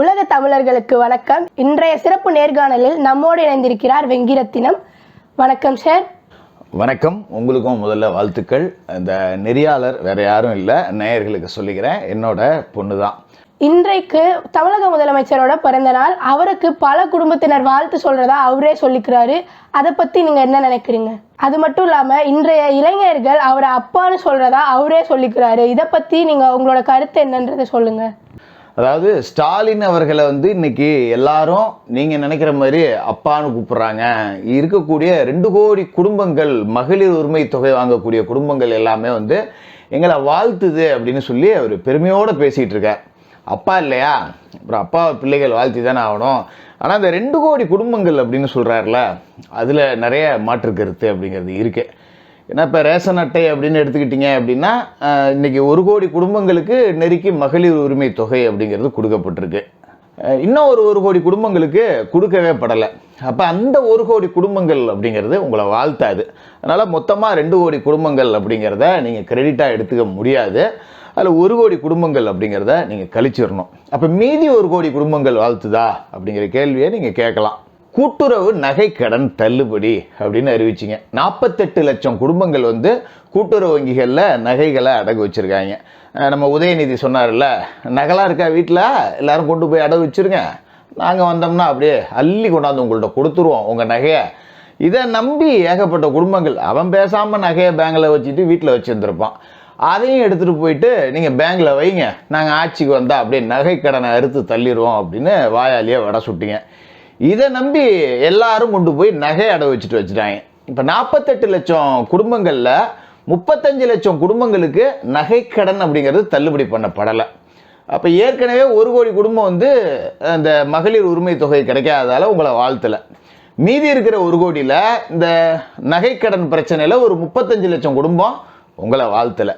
உலக தமிழர்களுக்கு வணக்கம். இன்றைய சிறப்பு நேர்காணலில் நம்மோடு இணைந்திருக்கிறார் வெங்கிரத்தினம். வணக்கம் சார் வணக்கம். உங்களுக்கும் முதல்ல வாழ்த்துக்கள். இந்த நெறியாளர் வேற யாரும் இல்லை. நேயர்களுக்கு சொல்லிக்கிறேன். என்னோட பொண்ணு தான் இன்றைக்கு தமிழக முதலமைச்சரோட பிறந்த நாள். அவருக்கு பல குடும்பத்தினர் வாழ்த்து சொல்றதா அவரே சொல்லிக்கிறாரு. அதை பத்தி நீங்க என்ன நினைக்கிறீங்க? அது மட்டும் இல்லாம இன்றைய இளைஞர்கள் அவரை அப்பான்னு சொல்றதா அவரே சொல்லிக்கிறாரு. இதை பத்தி நீங்க உங்களோட கருத்து என்னன்றதை சொல்லுங்க. அதாவது ஸ்டாலின் அவர்களை வந்து இன்னைக்கு எல்லாரும் நீங்கள் நினைக்கிற மாதிரி அப்பான்னு கூப்பிட்றாங்க. இருக்கக்கூடிய ரெண்டு கோடி குடும்பங்கள் மகளிர் உரிமை தொகை வாங்கக்கூடிய குடும்பங்கள் எல்லாமே வந்து எங்களை வாழ்த்துது அப்படின்னு சொல்லி அவர் பெருமையோடு பேசிகிட்டு இருக்கார். அப்பா இல்லையா? அப்புறம் அப்பா பிள்ளைகள் வாழ்த்தி தானே ஆகணும். ஆனால் இந்த ரெண்டு கோடி குடும்பங்கள் அப்படின்னு சொல்கிறாருல அதில் நிறைய மாற்று கருத்து அப்படிங்கிறது இருக்குது ஏன்னா இப்போ ரேஷன் அட்டை அப்படின்னு எடுத்துக்கிட்டிங்க அப்படின்னா இன்றைக்கி ஒரு கோடி குடும்பங்களுக்கு நெருக்கி மகளிர் உரிமை தொகை அப்படிங்கிறது கொடுக்கப்பட்டிருக்கு. இன்னும் ஒரு ஒரு கோடி குடும்பங்களுக்கு கொடுக்கவே படலை. அப்போ அந்த ஒரு கோடி குடும்பங்கள் அப்படிங்கிறது உங்களை வாழ்த்தாது. அதனால் மொத்தமாக ரெண்டு கோடி குடும்பங்கள் அப்படிங்கிறத நீங்கள் கிரெடிட்டாக எடுத்துக்க முடியாது. அதில் ஒரு கோடி குடும்பங்கள் அப்படிங்கிறத நீங்கள் கழிச்சிடணும். அப்போ மீதி ஒரு கோடி குடும்பங்கள் வாழ்த்துதா அப்படிங்கிற கேள்வியை நீங்கள் கேட்கலாம். கூட்டுறவு நகை கடன் தள்ளுபடி அப்படின்னு அறிவிச்சிங்க. நாற்பத்தெட்டு லட்சம் குடும்பங்கள் வந்து கூட்டுறவு வங்கிகளில் நகைகளை அடகு வச்சுருக்காங்க. நம்ம உதயநிதி சொன்னார்ல நகலாக இருக்கா வீட்டில் எல்லோரும் கொண்டு போய் அடகு வச்சுருங்க. நாங்கள் வந்தோம்னா அப்படியே அள்ளி கொண்டாந்து உங்கள்கிட்ட கொடுத்துருவோம் உங்கள் நகையை. இதை நம்பி ஏகப்பட்ட குடும்பங்கள் அவன் பேசாமல் நகையை பேங்கில் வச்சுட்டு வீட்டில் வச்சுருந்துருப்பான். அதையும் எடுத்துகிட்டு போயிட்டு நீங்கள் பேங்கில் வைங்க. நாங்கள் ஆட்சிக்கு வந்தால் அப்படியே நகை கடனை அறுத்து தள்ளிடுவோம் அப்படின்னு வாயாலேயே வடை சுட்டிங்க. இதை நம்பி எல்லாரும் கொண்டு போய் நகை அடை வச்சுட்டு வச்சுட்டாங்க. இப்போ நாற்பத்தெட்டு லட்சம் குடும்பங்களில் முப்பத்தஞ்சு லட்சம் குடும்பங்களுக்கு நகைக்கடன் அப்படிங்கிறது தள்ளுபடி பண்ணப்படலை. அப்போ ஏற்கனவே ஒரு கோடி குடும்பம் வந்து அந்த மகளிர் உரிமை தொகை கிடைக்காததால் உங்களை வாழ்த்தலை. மீதி இருக்கிற ஒரு கோடியில் இந்த நகைக்கடன் பிரச்சனையில் ஒரு முப்பத்தஞ்சு லட்சம் குடும்பம் உங்களை வாழ்த்தலை.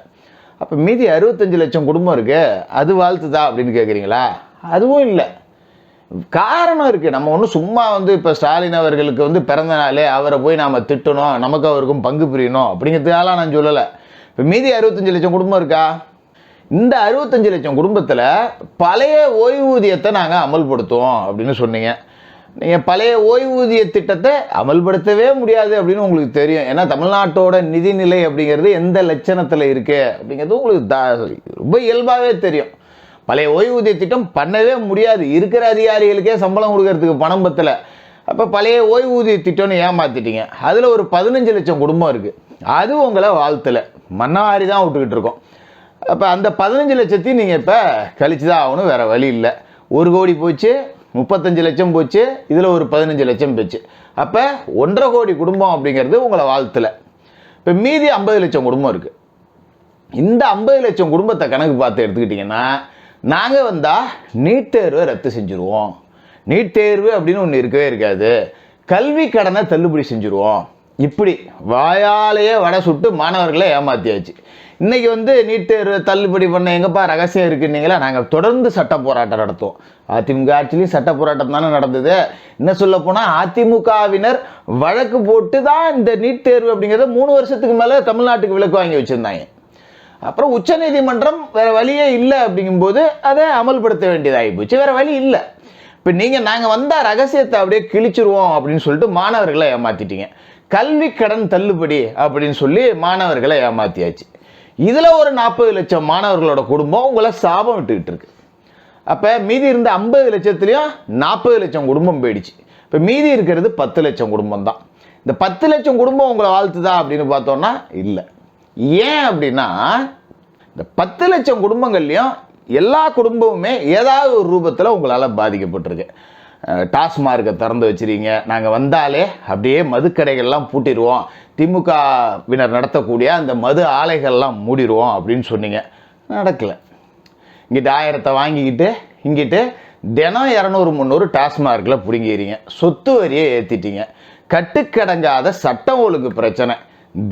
அப்போ மீதி அறுபத்தஞ்சு லட்சம் குடும்பம் இருக்குது அது வாழ்த்துதா அப்படின்னு கேட்குறீங்களா அதுவும் இல்லை. காரணம் இருக்குது நம்ம ஒன்றும் சும்மா வந்து இப்போ ஸ்டாலின் அவர்களுக்கு வந்து பிறந்த நாளே அவரை போய் நாம் திட்டணும் நமக்கு அவருக்கும் பங்கு பிரியணும் அப்படிங்கிறதுக்காக நான் சொல்லலை. இப்போ மீதி அறுபத்தஞ்சு லட்சம் குடும்பம் இருக்கா? இந்த அறுபத்தஞ்சு லட்சம் குடும்பத்தில் பழைய ஓய்வூதியத்தை நாங்கள் அமல்படுத்துவோம் அப்படின்னு சொன்னீங்க. நீங்கள் பழைய ஓய்வூதிய திட்டத்தை அமல்படுத்தவே முடியாது அப்படின்னு உங்களுக்கு தெரியும். ஏன்னா தமிழ்நாட்டோட நிதிநிலை அப்படிங்கிறது எந்த லட்சணத்தில் இருக்குது அப்படிங்கிறது உங்களுக்கு ரொம்ப இயல்பாகவே தெரியும். பழைய ஓய்வூதிய திட்டம் பண்ணவே முடியாது. இருக்கிற அதிகாரிகளுக்கே சம்பளம் கொடுக்கறதுக்கு பணம் பத்தல. அப்போ பழைய ஓய்வூதிய திட்டம்னு ஏமாத்திட்டீங்க. அதில் ஒரு பதினஞ்சு லட்சம் குடும்பம் இருக்குது அது உங்களை வாழ்த்தலை. மன்னாரி தான் விட்டுக்கிட்டு இருக்கோம். அப்போ அந்த பதினஞ்சு லட்சத்தையும் நீங்கள் இப்போ கழிச்சு தான் ஆகணும். வேறு வழி இல்லை. ஒரு கோடி போச்சு முப்பத்தஞ்சு லட்சம் போச்சு இதில் ஒரு பதினஞ்சு லட்சம் போச்சு. அப்போ ஒன்றரை கோடி குடும்பம் அப்படிங்கிறது உங்களை வாழ்த்தலை. இப்போ மீதி ஐம்பது லட்சம் குடும்பம் இருக்குது இந்த ஐம்பது லட்சம் குடும்பத்தை கணக்கு பார்த்து எடுத்துக்கிட்டிங்கன்னா நாங்கள் வந்தால் நீட் தேர்வை ரத்து செஞ்சுருவோம். நீட் தேர்வு அப்படின்னு ஒன்று இருக்கவே இருக்காது. கல்வி கடனை தள்ளுபடி செஞ்சுருவோம். இப்படி வாயாலேயே வடை சுட்டு மாணவர்களை ஏமாத்தியாச்சு. இன்றைக்கி வந்து நீட் தேர்வு தள்ளுபடி பண்ண எங்கப்பா ரகசியம் இருக்குன்னீங்களா? நாங்கள் தொடர்ந்து சட்ட போராட்டம் நடத்துவோம். அதிமுக ஆட்சியிலையும் சட்ட போராட்டம் தானே நடந்தது. என்ன சொல்ல போனால் அதிமுகவினர் வழக்கு போட்டு தான் இந்த நீட் தேர்வு அப்படிங்கிறத மூணு வருஷத்துக்கு மேலே தமிழ்நாட்டுக்கு விலக்கு வாங்கி வச்சுருந்தாங்க. அப்புறம் உச்சநீதிமன்றம் வேற வழியே இல்லை அப்படிங்கும்போது அதை அமல்படுத்த வேண்டியதாகி போச்சு. வேற வழி இல்லை. இப்போ நீங்கள் நாங்கள் வந்தால் ரகசியத்தை அப்படியே கிழிச்சிருவோம் அப்படின்னு சொல்லிட்டு மாணவர்களை ஏமாத்திட்டீங்க. கல்வி கடன் தள்ளுபடி அப்படின்னு சொல்லி மாணவர்களை ஏமாத்தியாச்சு. இதில் ஒரு நாற்பது லட்சம் மாணவர்களோட குடும்பம் உங்களை சாபம் விட்டுக்கிட்டு இருக்கு. அப்போ மீதி இருந்த ஐம்பது லட்சத்துலேயும் நாற்பது லட்சம் குடும்பம் போயிடுச்சு. இப்போ மீதி இருக்கிறது பத்து லட்சம் குடும்பம் தான். இந்த பத்து லட்சம் குடும்பம் உங்களை வாழ்த்துதா அப்படின்னு பார்த்தோன்னா இல்லை. ஏன் அப்படின்னா இந்த பத்து லட்சம் குடும்பங்கள்லையும் எல்லா குடும்பமுமே ஏதாவது ஒரு ரூபத்தில் உங்களால் பாதிக்கப்பட்டிருக்கு. டாஸ்மார்க்கை திறந்து வச்சிருக்கீங்க. நாங்கள் வந்தாலே அப்படியே மதுக்கடைகள்லாம் பூட்டிடுவோம் திமுகவினர் நடத்தக்கூடிய அந்த மது ஆலைகள்லாம் மூடிடுவோம் அப்படின்னு சொன்னீங்க. நடக்கலை. இங்கிட்ட ஆயிரத்தை வாங்கிக்கிட்டு இங்கிட்டு தினம் இரநூறு முந்நூறு டாஸ்மார்க்கில் பிடுங்கிறீங்க. சொத்து வரியை ஏற்றிட்டீங்க கட்டுக்கடங்காத சட்டம் ஒழுங்கு பிரச்சனை.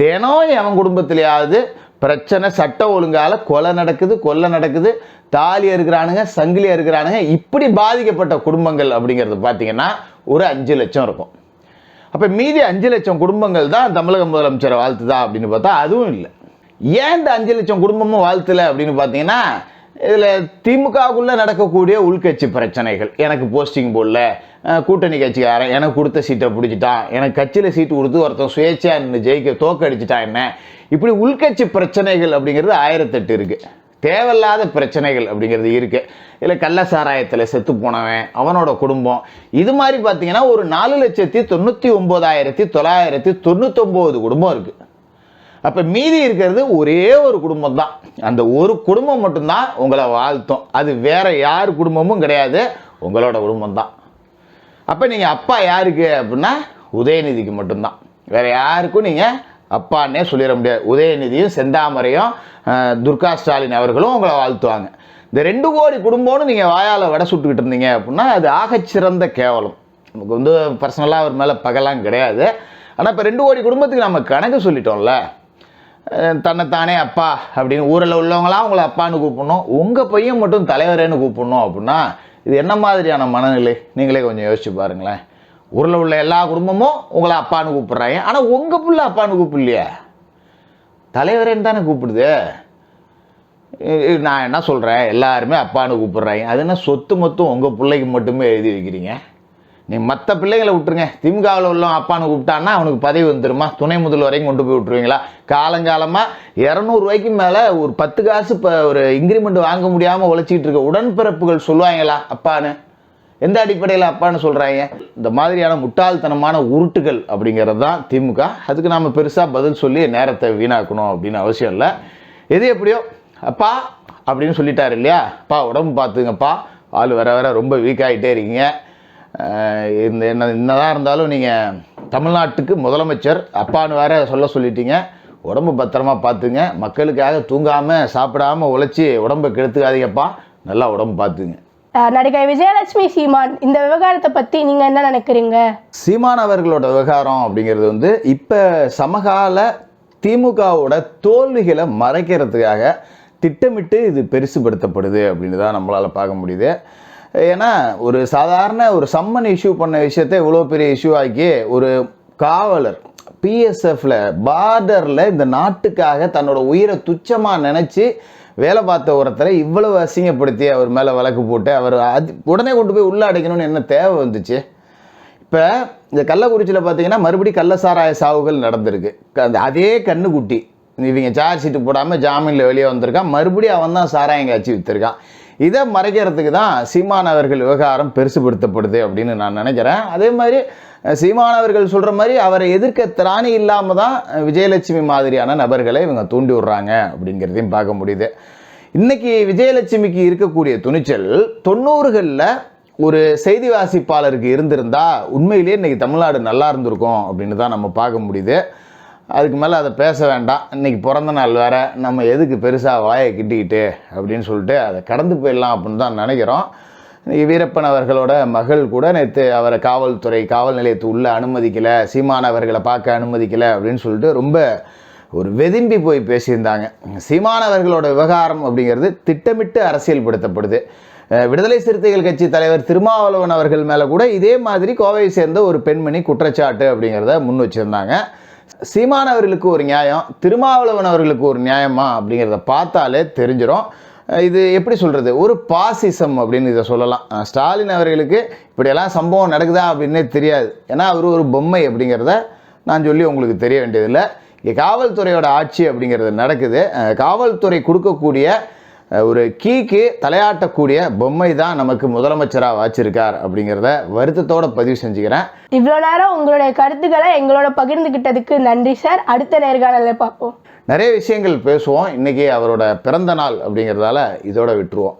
தினம் எவன் குடும்பத்திலேயாவது பிரச்சனை சட்ட ஒழுங்கால கொலை நடக்குது கொலை நடக்குது தாலி இருக்கிறானுங்க சங்கிலி இருக்கிறானுங்க இப்படி பாதிக்கப்பட்ட குடும்பங்கள் அப்படிங்கிறது பார்த்தீங்கன்னா ஒரு அஞ்சு லட்சம் இருக்கும். அப்போ மீதி அஞ்சு லட்சம் குடும்பங்கள் தான் தமிழக முதலமைச்சரை வாழ்த்துதா அப்படின்னு பார்த்தா அதுவும் இல்லை. ஏன் இந்த அஞ்சு லட்சம் குடும்பமும் வாழ்த்தலை அப்படின்னு பார்த்தீங்கன்னா இதில் திமுகவுக்குள்ளே நடக்கக்கூடிய உள்கட்சி பிரச்சனைகள். எனக்கு போஸ்டிங் போடல. கூட்டணி கட்சிக்காரன் எனக்கு கொடுத்த சீட்டை பிடிச்சிட்டான். எனக்கு கட்சியில் சீட்டு கொடுத்து ஒருத்தன் சுயேட்சையாக நின்று ஜெயிக்க தோக்கடிச்சிட்டான் என்ன? இப்படி உள்கட்சி பிரச்சனைகள் அப்படிங்கிறது ஆயிரத்தெட்டு இருக்குது தேவையில்லாத பிரச்சனைகள் அப்படிங்கிறது இருக்குது இல்லை கள்ள சாராயத்தில் செத்து போனவன் அவனோட குடும்பம். இது மாதிரி பார்த்தீங்கன்னா ஒரு நாலு லட்சத்தி தொண்ணூற்றி ஒம்போதாயிரத்தி தொள்ளாயிரத்தி தொண்ணூத்தொம்போது குடும்பம் இருக்குது அப்போ மீதி இருக்கிறது ஒரே ஒரு குடும்பம் தான் அந்த ஒரு குடும்பம் மட்டும்தான் உங்களை வாழ்த்தும். அது வேற யார் குடும்பமும் கிடையாது. உங்களோட குடும்பம் தான் அப்போ நீங்கள் அப்பா யாருக்கு அப்படின்னா உதயநிதிக்கு மட்டும்தான். வேற யாருக்கும் நீங்கள் அப்பான்னே சொல்லிட முடியாது. உதயநிதியும் செந்தாமரையும் துர்கா ஸ்டாலின் அவர்களும் உங்களை வாழ்த்துவாங்க. இந்த ரெண்டு கோடி குடும்பம்னு நீங்கள் வாயால் வடை சுட்டுக்கிட்டு இருந்தீங்க அப்படின்னா அது ஆகச்சிறந்த கேவலம். நமக்கு வந்து பர்சனலாக அவர் மேலே பகலாம் கிடையாது. ஆனால் இப்போ ரெண்டு கோடி குடும்பத்துக்கு நம்ம கணக்கு சொல்லிட்டோம்ல தன்னைத்தானே அப்பா அப்படின்னு ஊரில் உள்ளவங்களாம் உங்களை அப்பான்னு கூப்பிடணும். உங்கள் பையன் மட்டும் தலைவரேன்னு கூப்பிடணும் அப்படின்னா இது என்ன மாதிரியான மனநிலை? நீங்களே கொஞ்சம் யோசிச்சு பாருங்களேன். ஊரில் உள்ள எல்லா குடும்பமும் உங்களை அப்பான்னு கூப்பிட்றாங்க. ஆனால் உங்கள் பிள்ளை அப்பான்னு கூப்பிடலையே. தலைவரேன்னு தானே கூப்பிடுது. நான் என்ன சொல்கிறேன் எல்லாருமே அப்பான்னு கூப்பிட்றாங்க. அது என்ன சொத்து மொத்தம் உங்கள் பிள்ளைக்கு மட்டுமே எழுதி வைக்கிறீங்க? நீ மற்ற பிள்ளைகளை விட்டுருங்க. திமுகவில் உள்ள அப்பான்னு கூப்பிட்டான்னா அவனுக்கு பதவி வந்துருமா? துணை முதல் வரையும் கொண்டு போய் விட்டுருவீங்களா? காலங்காலமாக இரநூறுவாய்க்கு மேலே ஒரு பத்து காசு இப்போ ஒரு இன்க்ரிமெண்ட் வாங்க முடியாமல் உழைச்சிட்டு இருக்க உடன்பிறப்புகள் சொல்லுவாங்களா அப்பான்னு? எந்த அடிப்படையில் அப்பான்னு சொல்கிறாங்க இந்த மாதிரியான முட்டாள்தனமான உருட்டுகள் அப்படிங்கிறது தான் திமுக. அதுக்கு நாம் பெருசாக பதில் சொல்லி நேரத்தை வீணாக்கணும் அப்படின்னு அவசியம் இல்லை. எது எப்படியோ அப்பா அப்படின்னு சொல்லிட்டாரு இல்லையா? அப்பா உடம்பு பார்த்துங்கப்பா ஆள் வர வர ரொம்ப வீக் ஆகிட்டே இருக்கீங்க. இந்த என்ன என்னதான் இருந்தாலும் நீங்கள் தமிழ்நாட்டுக்கு முதலமைச்சர் அப்பான்னு வேற சொல்ல சொல்லிட்டீங்க. உடம்பு பத்திரமா பார்த்துங்க. மக்களுக்காக தூங்காமல் சாப்பிடாம உழைச்சி உடம்பை கெடுத்துக்காதீங்கப்பா. நல்லா உடம்பு பார்த்துங்க. நடிகை விஜயலட்சுமி சீமான் இந்த விவகாரத்தை பத்தி நீங்க என்ன நினைக்கிறீங்க? சீமான் அவர்களோட விவகாரம் அப்படிங்கிறது வந்து இப்போ சமகால திமுகவோட தோல்விகளை மறைக்கிறதுக்காக திட்டமிட்டு இது பெருசுபடுத்தப்படுது அப்படின்னு தான் நம்மளால் பார்க்க முடியுது. ஏன்னா ஒரு சாதாரண ஒரு சம்மன் இஷ்யூ பண்ண விஷயத்தை இவ்வளோ பெரிய இஷ்யூ ஆக்கி ஒரு காவலர் பிஎஸ்எஃப்ல பார்டரில் இந்த நாட்டுக்காக தன்னோட உயிரை துச்சமாக நினச்சி வேலை பார்த்த ஒருத்தரை இவ்வளவு அசிங்கப்படுத்தி அவர் மேலே வழக்கு போட்டு அவர் அது உடனே கொண்டு போய் உள்ளே அடைக்கணும்னு என்ன தேவை வந்துச்சு? இப்போ இந்த கள்ளக்குறிச்சியில் பார்த்தீங்கன்னா மறுபடியும் கள்ளசாராய சாவுகள் நடந்திருக்கு. க- அந்த அதே கண்ணுக்குட்டி இவங்க சார்ஜ் ஷீட்டு போடாமல் ஜாமீனில் வெளியே வந்திருக்கான். மறுபடியும் அவன் தான் சாராயம் காய்ச்சி விற்றுருக்கான் இதை மறைக்கிறதுக்கு தான் சீமான் அவர்கள் விவகாரம் பெருசுபடுத்தப்படுது அப்படின்னு நான் நினைக்கிறேன். அதே மாதிரி அஹ், சீமான் அவர்கள் சொல்கிற மாதிரி அவரை எதிர்க்க திராணி இல்லாமல் தான் விஜயலட்சுமி மாதிரியான நபர்களை இவங்க தூண்டி விடுறாங்க அப்படிங்கிறதையும் பார்க்க முடியுது. இன்னைக்கு விஜயலட்சுமிக்கு இருக்கக்கூடிய துணிச்சல் தொண்ணூறுகளில் ஒரு செய்தி வாசிப்பாளருக்கு இருந்திருந்தா உண்மையிலேயே இன்னைக்கு தமிழ்நாடு நல்லா இருந்திருக்கும் அப்படின்னு தான் நம்ம பார்க்க முடியுது. அதுக்கு மேலே அதை பேச வேண்டாம். இன்றைக்கி பிறந்த நாள் வேறு. நம்ம எதுக்கு பெருசாக வாயை கிட்டிக்கிட்டு அப்படின்னு சொல்லிட்டு அதை கடந்து போயிடலாம் அப்படின்னு தான் நினைக்கிறோம். வீரப்பன் அவர்களோட மகள் கூட நேற்று அவரை காவல்துறை காவல் நிலையத்து உள்ளே அனுமதிக்கலை சீமான் அவர்களை பார்க்க அனுமதிக்கலை அப்படின்னு சொல்லிட்டு ரொம்ப ஒரு வெதும்பி போய் பேசியிருந்தாங்க. சீமான் அவர்களோட விவகாரம் அப்படிங்கிறது திட்டமிட்டு அரசியல்படுத்தப்படுது. விடுதலை சிறுத்தைகள் கட்சி தலைவர் திருமாவளவன் அவர்கள் மேலே கூட இதே மாதிரி கோவையை சேர்ந்த ஒரு பெண்மணி குற்றச்சாட்டு அப்படிங்கிறத முன் வச்சிருந்தாங்க. சீமான் அவர்களுக்கு ஒரு நியாயம் திருமாவளவன் அவர்களுக்கு ஒரு நியாயமா அப்படிங்கிறத பார்த்தாலே தெரிஞ்சிடும் இது எப்படி சொல்கிறது ஒரு பாசிசம் அப்படின்னு இதை சொல்லலாம். ஸ்டாலின் அவர்களுக்கு இப்படியெல்லாம் சம்பவம் நடக்குதா அப்படின்னே தெரியாது. ஏன்னா அவர் ஒரு பொம்மை அப்படிங்கிறத நான் சொல்லி உங்களுக்கு தெரிய வேண்டியதில்லை. இங்கே காவல்துறையோட ஆட்சி அப்படிங்கிறது நடக்குது. காவல்துறை கொடுக்கக்கூடிய ஒரு கீக்கு தலையாட்டக்கூடிய பொம்மை தான் நமக்கு முதலமைச்சராக வாச்சிருக்கார் அப்படிங்கிறத வருத்தத்தோட பதிவு செஞ்சுக்கிறேன். இவ்வளோ நேரம் உங்களுடைய கருத்துக்களை எங்களோட பகிர்ந்துகிட்டதுக்கு நன்றி சார். அடுத்த நேர்காணலில் பார்ப்போம். நிறைய விஷயங்கள் பேசுவோம். இன்னைக்கு அவரோட பிறந்த நாள் அப்படிங்கிறதால இதோட விட்டுருவோம்.